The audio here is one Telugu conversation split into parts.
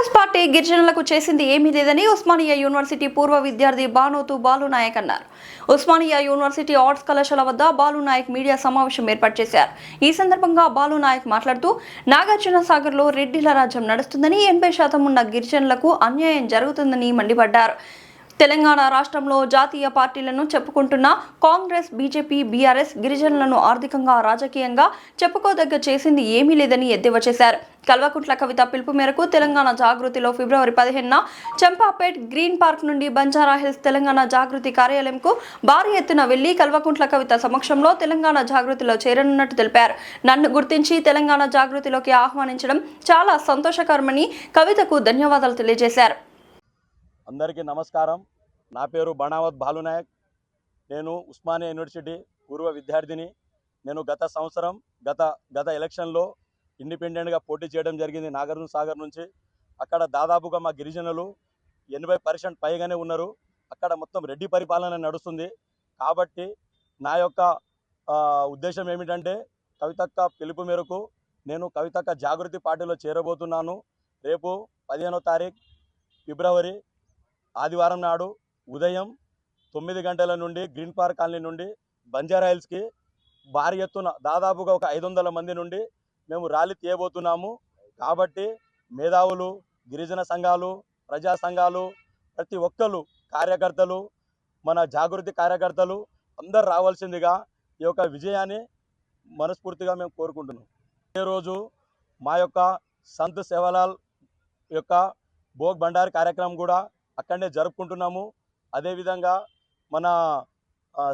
కాంగ్రెస్ పార్టీ గిరిజనులకు చేసింది ఏమీ లేదని ఉస్మానియా యూనివర్సిటీ పూర్వ విద్యార్థి బానోతు బాలు నాయక్ అన్నారు. ఉస్మానియా యూనివర్సిటీ ఆర్ట్స్ కళాశాల వద్ద బాలు నాయక్ మీడియా సమావేశం ఏర్పాటు చేశారు. ఈ సందర్భంగా బాలు నాయక్ మాట్లాడుతూ నాగార్జున సాగర్లో రెడ్డిల రాజ్యం నడుస్తుందని ఎనభై శాతం ఉన్న గిరిజనులకు అన్యాయం జరుగుతుందని మండిపడ్డారు. తెలంగాణ రాష్ట్రంలో జాతీయ పార్టీలను చెప్పుకుంటున్న కాంగ్రెస్ బీజేపీ బీఆర్ఎస్ గిరిజనులను ఆర్థికంగా రాజకీయంగా చెప్పుకోదగ్గ చేసింది ఏమీ లేదని ఎద్దేవా చేశారు. కల్వకుంట్ల కవిత పిలుపు మేరకు తెలంగాణ జాగృతిలో ఫిబ్రవరి పదిహేనున చంపాపేట్ గ్రీన్ పార్క్ నుండి బంజారా హిల్స్ తెలంగాణ జాగృతి కార్యాలయంకు భారీ ఎత్తున వెళ్ళి కల్వకుంట్ల కవిత సమక్షంలో తెలంగాణ జాగృతిలో చేరనున్నట్టు తెలిపారు. నన్ను గుర్తించి తెలంగాణ జాగృతిలోకి ఆహ్వానించడం చాలా సంతోషకరమని కవితకు ధన్యవాదాలు తెలియజేశారు. అందరికీ నమస్కారం. నా పేరు బణావత్ బాలునాయక్. నేను ఉస్మానియా యూనివర్సిటీ పూర్వ విద్యార్థిని. నేను గత సంవత్సరం గత గత ఎలక్షన్లో ఇండిపెండెంట్గా పోటీ చేయడం జరిగింది నాగార్జున సాగర్ నుంచి. అక్కడ దాదాపుగా మా గిరిజనులు ఎనభై పర్సెంట్ పైగానే ఉన్నారు. అక్కడ మొత్తం రెడ్డి పరిపాలన నడుస్తుంది. కాబట్టి నా యొక్క ఉద్దేశం ఏమిటంటే కవితక్క పిలుపు మేరకు నేను కవితక్క జాగృతి పార్టీలో చేరబోతున్నాను. రేపు పదిహేనో తారీఖు ఫిబ్రవరి ఆదివారం నాడు ఉదయం తొమ్మిది గంటల నుండి గ్రీన్ పార్క్ కాలనీ నుండి బంజారా హిల్స్కి భారీ ఎత్తున దాదాపుగా ఒక ఐదు వందల మంది నుండి మేము ర్యాలీ తీయబోతున్నాము. కాబట్టి మేధావులు గిరిజన సంఘాలు ప్రజా సంఘాలు ప్రతి ఒక్కరు కార్యకర్తలు మన జాగృతి కార్యకర్తలు అందరు రావాల్సిందిగా ఈ యొక్క విజయాన్ని మనస్ఫూర్తిగా మేము కోరుకుంటున్నాం. ఈ రోజు మా యొక్క సంత్ సేవలాల్ యొక్క భోగ్ భండారి కార్యక్రమం కూడా అక్కడనే జరుపుకుంటున్నాము. అదేవిధంగా మన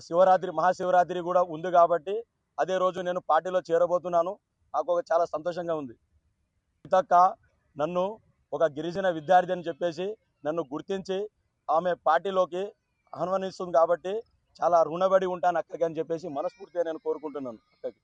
శివరాత్రి మహాశివరాత్రి కూడా ఉంది కాబట్టి అదే రోజు నేను పార్టీలో చేరబోతున్నాను. నాకు ఒక చాలా సంతోషంగా ఉంది. సీతక్క నన్ను ఒక గిరిజన విద్యార్థి అని చెప్పేసి నన్ను గుర్తించి ఆమె పార్టీలోకి ఆహ్వానిస్తుంది కాబట్టి చాలా రుణబడి ఉంటాను అక్కకి అని చెప్పేసి మనస్ఫూర్తిగా నేను కోరుకుంటున్నాను అక్కకి.